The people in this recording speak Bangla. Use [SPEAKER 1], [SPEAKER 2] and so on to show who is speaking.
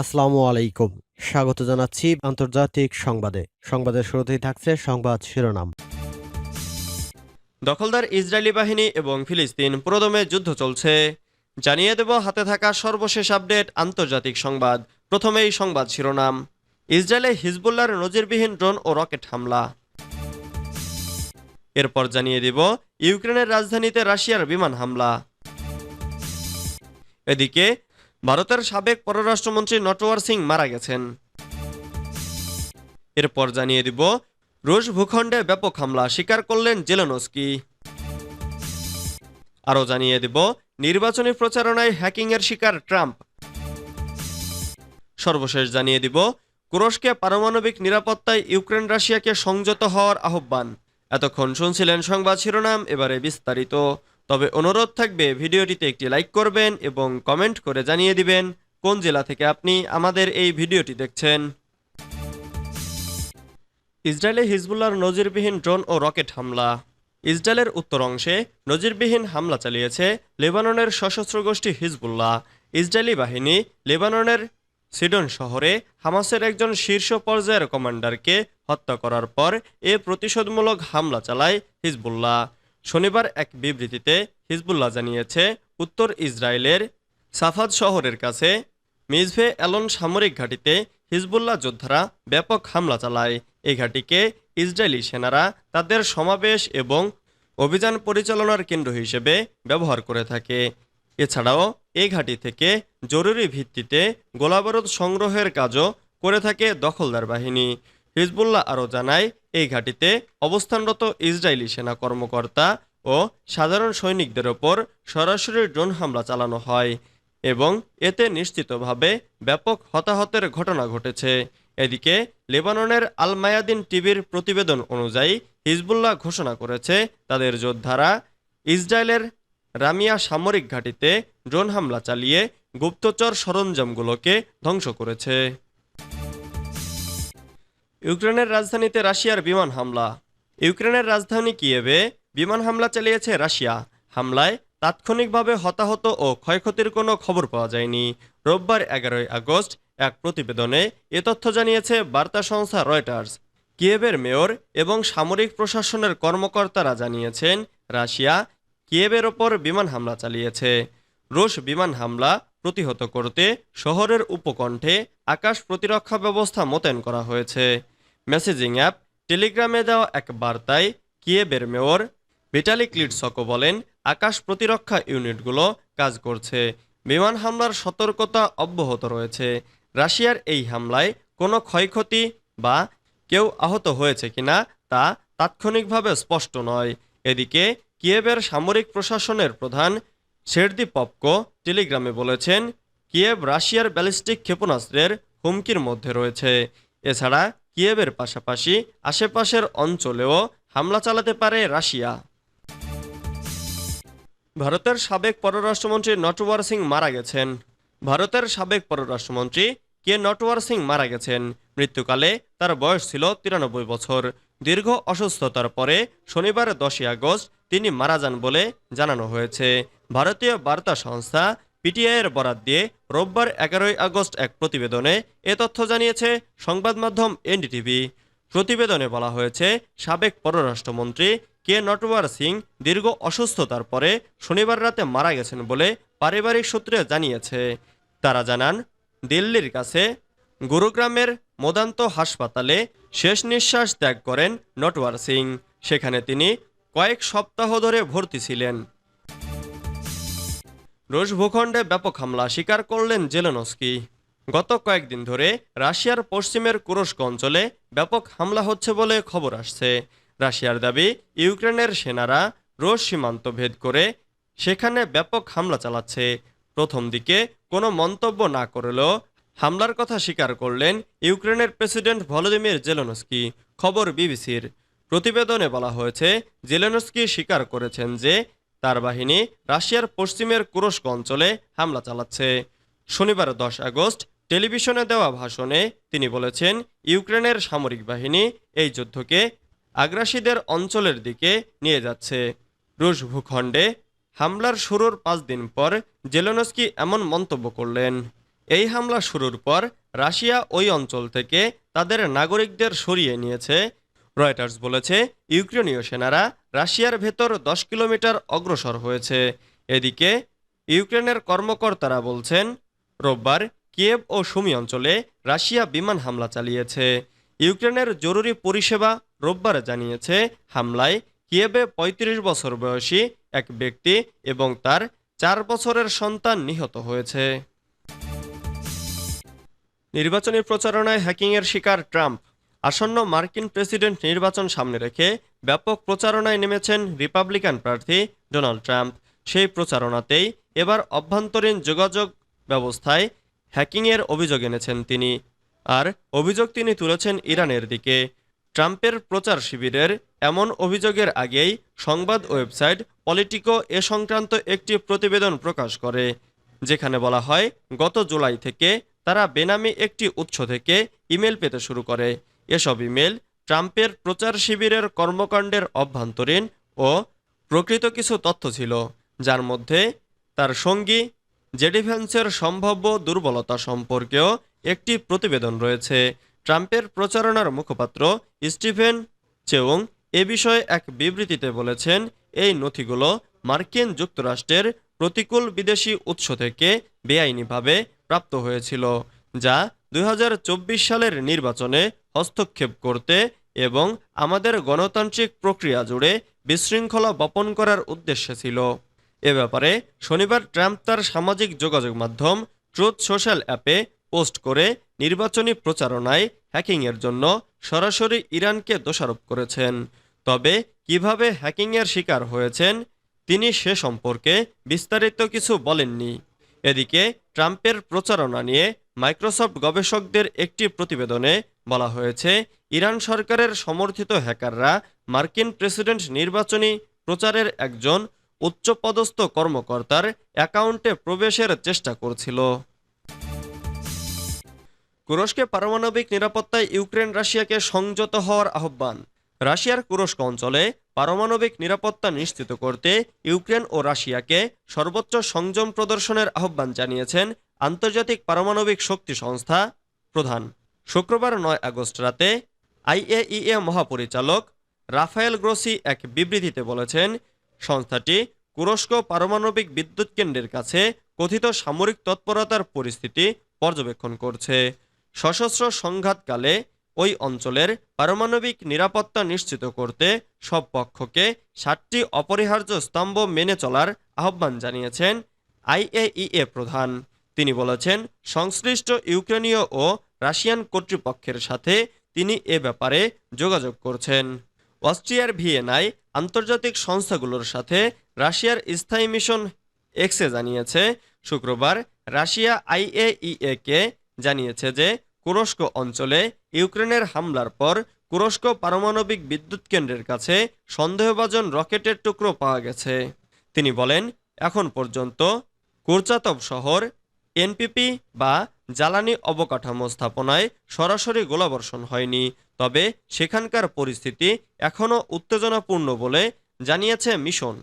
[SPEAKER 1] আসসালামু আলাইকুম। স্বাগত জানাচ্ছি আন্তর্জাতিক সংবাদে। সংবাদের শুরুতেই থাকছে সংবাদ শিরোনাম।
[SPEAKER 2] দখলদার ইসরায়েলি বাহিনী এবং ফিলিস্তিন পুরোদমে যুদ্ধ চলছে। জানিয়ে দেব হাতে থাকা সর্বশেষ আপডেট আন্তর্জাতিক সংবাদ। প্রথমেই সংবাদ শিরোনাম। ইসরায়েলে হিজবুল্লার নজিরবিহীন ড্রোন ও রকেট হামলা। এরপর জানিয়ে দিব ইউক্রেনের রাজধানীতে রাশিয়ার বিমান হামলা। এদিকে ভারতের সাবেক পররাষ্ট্রমন্ত্রী নটওয়ার সিং মারা গেছেন। এরপর জানিয়ে দিব, রুশ ভূখণ্ডে ব্যাপক হামলা স্বীকার করলেন জেলেনস্কি। আরও জানিয়ে দেব, নির্বাচনী প্রচারণায় হ্যাকিংয়ের শিকার ট্রাম্প। সর্বশেষ জানিয়ে দিব তুরস্কে পারমাণবিক নিরাপত্তায় ইউক্রেন রাশিয়াকে সংযত হওয়ার আহ্বান। এতক্ষণ শুনছিলেন সংবাদ শিরোনাম, এবারে বিস্তারিত। তবে অনুরোধ থাকবে ভিডিওটিতে একটি লাইক করবেন এবং কমেন্ট করে জানিয়ে দিবেন কোন জেলা থেকে আপনি আমাদের এই ভিডিওটি দেখছেন। ইসরায়েলে হিজবুল্লাহর নজিরবিহীন ড্রোন ও রকেট হামলা। ইসরায়েলের উত্তর অংশে নজিরবিহীন হামলা চালিয়েছে লেবাননের সশস্ত্র গোষ্ঠী হিজবুল্লাহ। ইসরায়েলি বাহিনী লেবাননের সিডন শহরে হামাসের একজন শীর্ষ পর্যায়ের কমান্ডারকে হত্যা করার পর এ প্রতিশোধমূলক হামলা চালায় হিজবুল্লাহ। শনিবার এক বিবৃতিতে হিজবুল্লাহ জানিয়েছে, উত্তর ইসরায়েলের সাফাদ শহরের কাছে মিজভে অ্যালন সামরিক ঘাঁটিতে হিজবুল্লাহ যোদ্ধারা ব্যাপক হামলা চালায়। এই ঘাঁটিকে ইসরায়েলি সেনারা তাদের সমাবেশ এবং অভিযান পরিচালনার কেন্দ্র হিসেবে ব্যবহার করে থাকে। এছাড়াও এই ঘাঁটি থেকে জরুরি ভিত্তিতে গোলাবারুদ সংগ্রহের কাজও করে থাকে দখলদার বাহিনী। হিজবুল্লাহ আরও জানায়, এই ঘাঁটিতে অবস্থানরত ইসরায়েলি সেনা কর্মকর্তা ও সাধারণ সৈনিকদের ওপর সরাসরি ড্রোন হামলা চালানো হয় এবং এতে নিশ্চিতভাবে ব্যাপক হতাহতের ঘটনা ঘটেছে। এদিকে লেবাননের আল মায়াদিন টিভির প্রতিবেদন অনুযায়ী হিজবুল্লাহ ঘোষণা করেছে, তাদের যোদ্ধারা ইসরায়েলের রামিয়া সামরিক ঘাঁটিতে ড্রোন হামলা চালিয়ে গুপ্তচর সরঞ্জামগুলোকে ধ্বংস করেছে। ইউক্রেনের রাজধানীতে রাশিয়ার বিমান হামলা। ইউক্রেনের রাজধানী কিয়েভে বিমান হামলা চালিয়েছে রাশিয়া। হামলায় তাৎক্ষণিকভাবে হতাহত ও ক্ষয়ক্ষতির কোনো খবর পাওয়া যায়নি। রোববার এগারোই আগস্ট এক প্রতিবেদনে এ তথ্য জানিয়েছে বার্তা সংস্থা রয়টার্স। কিয়েভের মেয়র এবং সামরিক প্রশাসনের কর্মকর্তারা জানিয়েছেন, রাশিয়া কিয়েভের ওপর বিমান হামলা চালিয়েছে। রুশ বিমান হামলা প্রতিহত করতে শহরের উপকণ্ঠে আকাশ প্রতিরক্ষা ব্যবস্থা মোতায়েন করা হয়েছে। মেসেজিং অ্যাপ টেলিগ্রামে দেওয়া এক বার্তায় কিয়েবের মেয়র ভিটালি ক্লিটসকো বলেন, আকাশ প্রতিরক্ষা ইউনিটগুলো কাজ করছে। বিমান হামলার সতর্কতা অব্যাহত রয়েছে। রাশিয়ার এই হামলায় কোনো ক্ষয়ক্ষতি বা কেউ আহত হয়েছে কিনা তা তাৎক্ষণিকভাবে স্পষ্ট নয়। এদিকে কিয়েবের সামরিক প্রশাসনের প্রধান শেরদি পপকো টেলিগ্রামে বলেছেন, কিয়েভ রাশিয়ার ব্যালিস্টিক ক্ষেপণাস্ত্রের হুমকির মধ্যে রয়েছে। এছাড়া কিয়েভের পাশাপাশি আশেপাশের অঞ্চলেও হামলা চালাতে পারে রাশিয়া। ভারতের সাবেক পররাষ্ট্রমন্ত্রী নটওয়ার সিং মারা গেছেন। ভারতের সাবেক পররাষ্ট্রমন্ত্রী কে নটওয়ার সিং মারা গেছেন। মৃত্যুকালে তার বয়স ছিল তিরানব্বই বছর। দীর্ঘ অসুস্থতার পরে শনিবার দশই আগস্ট তিনি মারা যান বলে জানানো হয়েছে। ভারতীয় বার্তা সংস্থা পিটিআইয়ের বরাত দিয়ে রোববার এগারোই আগস্ট এক প্রতিবেদনে এ তথ্য জানিয়েছে সংবাদ মাধ্যম এনডিটিভি। প্রতিবেদনে বলা হয়েছে, সাবেক পররাষ্ট্রমন্ত্রী কে নটওয়ার সিং দীর্ঘ অসুস্থতার পরে শনিবার রাতে মারা গেছেন বলে পারিবারিক সূত্রে জানিয়েছে। তারা জানান, দিল্লির কাছে গুরুগ্রামের মোদান্ত হাসপাতালে শেষ নিঃশ্বাস ত্যাগ করেন নটওয়ার সিং। সেখানে তিনি কয়েক সপ্তাহ ধরে ভর্তি ছিলেন। রুশ ভূখণ্ডে ব্যাপক হামলা স্বীকার করলেন জেলেনস্কি। গত কয়েকদিন ধরে রাশিয়ার পশ্চিমের কুরস্ক অঞ্চলে ব্যাপক হামলা হচ্ছে বলে খবর আসছে। রাশিয়ার দাবি, ইউক্রেনের সেনারা রুশ সীমান্ত ভেদ করে সেখানে ব্যাপক হামলা চালাচ্ছে। প্রথম দিকে কোনো মন্তব্য না করলেও হামলার কথা স্বীকার করলেন ইউক্রেনের প্রেসিডেন্ট ভলোদিমির জেলেনস্কি, খবর বিবিসির। প্রতিবেদনে বলা হয়েছে, জেলেনস্কি স্বীকার করেছেন যে তার বাহিনী রাশিয়ার পশ্চিমের কুরস্ক অঞ্চলে হামলা চালাচ্ছে। শনিবার দশ আগস্ট টেলিভিশনে দেওয়া ভাষণে তিনি বলেছেন, ইউক্রেনের সামরিক বাহিনী এই যুদ্ধকে আগ্রাসীদের অঞ্চলের দিকে নিয়ে যাচ্ছে। রুশ ভূখণ্ডে হামলার শুরুর পাঁচ দিন পর জেলেনস্কি এমন মন্তব্য করলেন, এই হামলা শুরুর পর রাশিয়া ওই অঞ্চল থেকে তাদের নাগরিকদের সরিয়ে নিয়েছে। রয়টার্স বলেছে, ইউক্রেনীয় সেনারা রাশিয়ার ভেতর দশ কিলোমিটার অগ্রসর হয়েছে। এদিকে ইউক্রেনের কর্মকর্তারা বলছেন, রোববার কিয়েভ ও সুমি অঞ্চলে রাশিয়া বিমান হামলা চালিয়েছে। ইউক্রেনের জরুরি পরিষেবা রোববার জানিয়েছে, হামলায় কিয়েভে ৩৫ বছর বয়সী এক ব্যক্তি এবং তার চার বছরের সন্তান নিহত হয়েছে। নির্বাচনী প্রচারণায় হ্যাকিংয়ের শিকার ট্রাম্প। আসন্ন মার্কিন প্রেসিডেন্ট নির্বাচন সামনে রেখে ব্যাপক প্রচারণায় নেমেছেন রিপাবলিকান প্রার্থী ডোনাল্ড ট্রাম্প। সেই প্রচারণাতেই এবার অভ্যন্তরীণ যোগাযোগ ব্যবস্থায় হ্যাকিংয়ের অভিযোগ এনেছেন তিনি। আর অভিযোগ তিনি তুলেছেন ইরানের দিকে। ট্রাম্পের প্রচার শিবিরের এমন অভিযোগের আগেই সংবাদ ওয়েবসাইট পলিটিকো এ সংক্রান্ত একটি প্রতিবেদন প্রকাশ করে, যেখানে বলা হয়, গত জুলাই থেকে তারা বেনামি একটি উৎস থেকে ইমেল পেতে শুরু করে। এসব ইমেল ট্রাম্পের প্রচার শিবিরের কর্মকাণ্ডের অভ্যন্তরীণ ও প্রকৃত কিছু তথ্য ছিল, যার মধ্যে তার সঙ্গী জেডি ভ্যান্সের সম্ভাব্য দুর্বলতা সম্পর্কেও একটি প্রতিবেদন রয়েছে। ট্রাম্পের প্রচারণার মুখপাত্র স্টিফেন চেউং এ বিষয়ে এক বিবৃতিতে বলেছেন, এই নথিগুলো মার্কিন যুক্তরাষ্ট্রের প্রতিকূল বিদেশি উৎস থেকে বেআইনিভাবে প্রাপ্ত হয়েছিল, যা দু হাজার চব্বিশ সালের নির্বাচনে হস্তক্ষেপ করতে এবং আমাদের গণতান্ত্রিক প্রক্রিয়া জুড়ে বিশৃঙ্খলা বপন করার উদ্দেশ্যে ছিল। এ ব্যাপারে শনিবার ট্রাম্প তার সামাজিক যোগাযোগ মাধ্যম ট্রুথ সোশ্যাল অ্যাপে পোস্ট করে নির্বাচনী প্রচারণায় হ্যাকিংয়ের জন্য সরাসরি ইরানকে দোষারোপ করেছেন। তবে কীভাবে হ্যাকিংয়ের শিকার হয়েছেন তিনি সে সম্পর্কে বিস্তারিত কিছু বলেননি। এদিকে ট্রাম্পের প্রচারণা নিয়ে মাইক্রোসফট গবেষকদের একটি প্রতিবেদনে বলা হয়েছে, ইরান সরকারের সমর্থিত হ্যাকাররা মার্কিন প্রেসিডেন্ট নির্বাচনী প্রচারের একজন উচ্চপদস্থ কর্মকর্তার অ্যাকাউন্টে প্রবেশের চেষ্টা করছিল। তুরস্কে পারমাণবিক নিরাপত্তায় ইউক্রেন রাশিয়াকে সংযত হওয়ার আহ্বান। রাশিয়ার কুরস্ক অঞ্চলে পারমাণবিক নিরাপত্তা নিশ্চিত করতে ইউক্রেন ও রাশিয়াকে সর্বোচ্চ সংযম প্রদর্শনের আহ্বান জানিয়েছেন আন্তর্জাতিক পারমাণবিক শক্তি সংস্থা প্রধান। শুক্রবার নয় আগস্ট রাতে আইএইএ মহাপরিচালক রাফায়েল গ্রোসি এক বিবৃতিতে বলেছেন, সংস্থাটি কুরস্ক পারমাণবিক বিদ্যুৎ কেন্দ্রের কাছে কথিত সামরিক তৎপরতার পরিস্থিতি পর্যবেক্ষণ করছে। সশস্ত্র সংঘাতকালে ওই অঞ্চলের পারমাণবিক নিরাপত্তা নিশ্চিত করতে সব পক্ষকে সাতটি অপরিহার্য স্তম্ভ মেনে চলার আহ্বান জানিয়েছেন আইএইএ প্রধান। তিনি বলেছেন, সংশ্লিষ্ট ইউক্রেনীয় ও রাশিয়ান কর্তৃপক্ষের সাথে তিনি এ ব্যাপারে যোগাযোগ করছেন। অস্ট্রিয়ার ভিয়েনায় আন্তর্জাতিক সংস্থাগুলোর সাথে রাশিয়ার স্থায়ী মিশন এক্সে জানিয়েছে, শুক্রবার রাশিয়া আইএইএ কে জানিয়েছে যে কুরস্ক অঞ্চলে ইউক্রেনের হামলার পর কুরস্ক পারমাণবিক বিদ্যুৎ কেন্দ্রের কাছে সন্দেহভাজন রকেটের টুকরো পাওয়া গেছে। তিনি বলেন, এখন পর্যন্ত কুরচাতব শহর, এনপিপি বা জ্বালানি অবকাঠামো স্থাপনায় সরাসরি গোলাবর্ষণ হয়নি, তবে সেখানকার পরিস্থিতি এখনও উত্তেজনাপূর্ণ বলে জানিয়েছে মিশন।